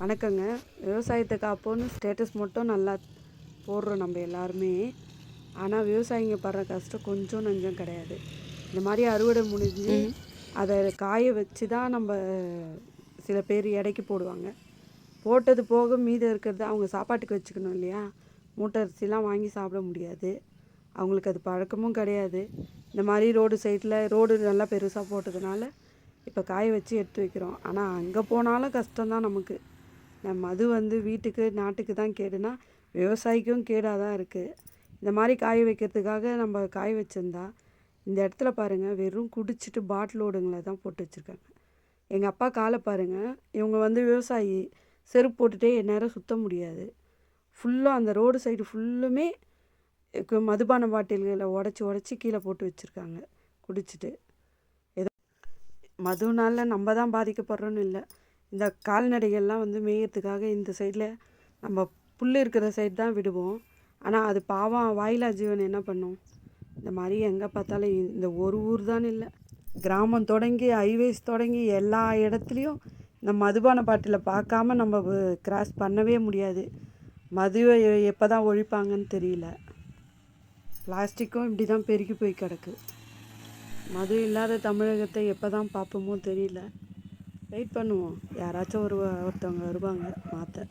வணக்கங்க. விவசாயத்தை காப்போன்னு ஸ்டேட்டஸ் மட்டும் நல்லா போடுறோம் நம்ம எல்லாருமே. ஆனால் விவசாயிங்க படுற கஷ்டம் கொஞ்சம் நஞ்சம் கிடையாது. இந்த மாதிரி அறுவடை முடிஞ்சு அதை காய வச்சு தான் நம்ம சில பேர் எடைக்கு போடுவாங்க. போட்டது போக மீதம் இருக்கிறது அவங்க சாப்பாட்டுக்கு வச்சுக்கணும் இல்லையா? மூட்டை அரிசிலாம் வாங்கி சாப்பிட முடியாது. அவங்களுக்கு அது பழக்கமும் கிடையாது. இந்த மாதிரி ரோடு சைடில் ரோடு நல்லா பெருசாக போட்டதுனால இப்போ காய வச்சு எடுத்து வைக்கிறோம். ஆனால் அங்கே போனாலும் கஷ்டம்தான் நமக்கு. இந்த மது வந்து வீட்டுக்கு நாட்டுக்கு தான் கேடுனா விவசாயிக்கும் கேடாக தான் இருக்குது இந்த மாதிரி காய வைக்கிறதுக்காக நம்ம காய வச்சுருந்தா இந்த இடத்துல பாருங்கள் வெறும் குடிச்சிட்டு பாட்டில் ஓடுங்களை தான் போட்டு வச்சுருக்காங்க. எங்கள் அப்பா காலை பாருங்கள் இவங்க வந்து விவசாயி செருப்பு போட்டுகிட்டே எந்நேரம் சுத்த முடியாது. ஃபுல்லாக அந்த ரோடு சைடு ஃபுல்லுமே மதுபான பாட்டில்களை உடச்சி உடச்சி கீழே போட்டு வச்சுருக்காங்க குடிச்சிட்டு. ஏதோ மதுனால நம்ம தான் பாதிக்கப்படுறோன்னு இல்லை. இந்த கால்நடைகள்லாம் வந்து மேயறதுக்காக இந்த சைடில் நம்ம புல் இருக்கிற சைடு தான் விடுவோம். ஆனால் அது பாவம் வாயிலா ஜீவன் என்ன பண்ணும்? இந்த மாதிரி எங்கே பார்த்தாலும் இந்த ஒரு ஊர் தான் இல்லை. கிராமம் தொடங்கி ஹைவேஸ் தொடங்கி எல்லா இடத்துலையும் இந்த மதுபான பாட்டில் பார்க்காம நம்ம கிராஸ் பண்ணவே முடியாது. மதுவை எப்போ தான் ஒழிப்பாங்கன்னு தெரியல. பிளாஸ்டிக்கும் இப்படி தான் பெருகி போய் கிடக்கு. மது இல்லாத தமிழகத்தை எப்போ தான் பார்ப்போமோ தெரியல. வெயிட் பண்ணுவோம். யாராச்சும் ஒரு ஒருத்தவங்க வருவாங்க மாற்ற